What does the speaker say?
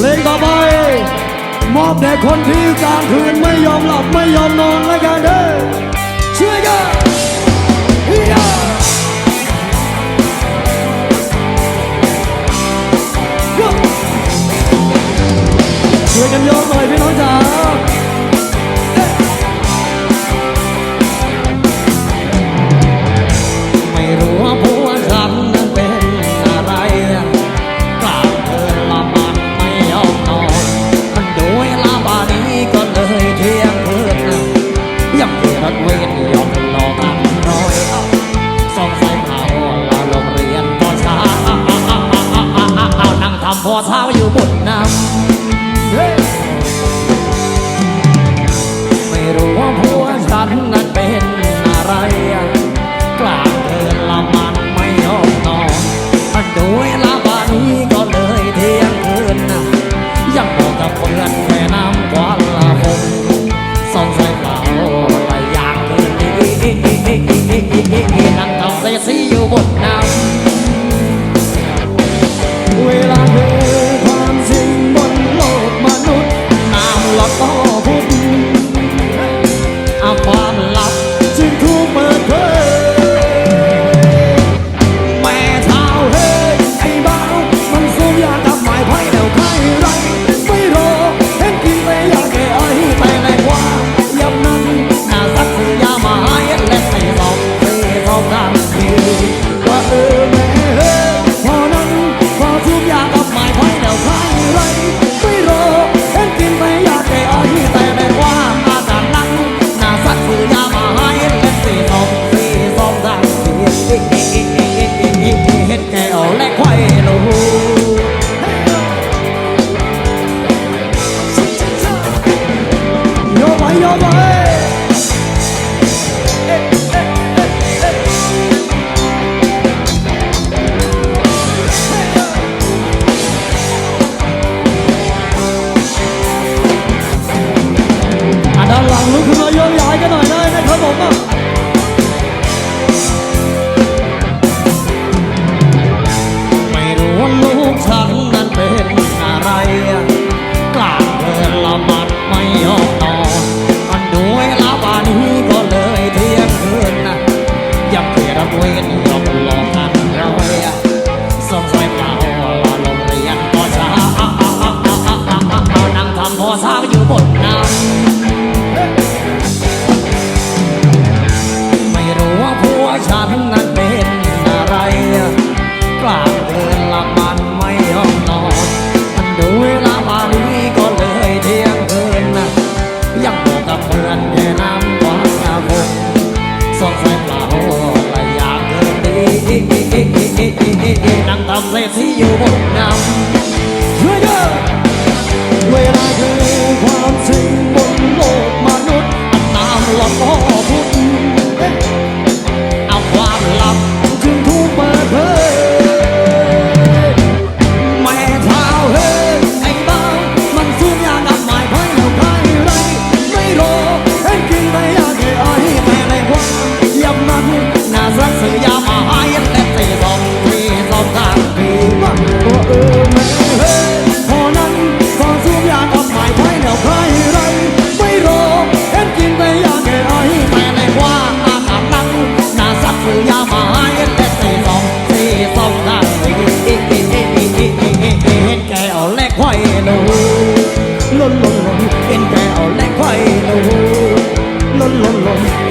เพลงต่อไป มอบแด่คนที่กลางคืนไม่ยอมหลับไม่ยอมนอนและกันเด้อช่วยกันช่วยกันยอก อเท้าอยู่บนน้ำ นั่งทำเศรษที่อยู่บนน้ำช่วยด้วเวลาคือความจริงบนโลกมนุษย์น้ำหลอก la la la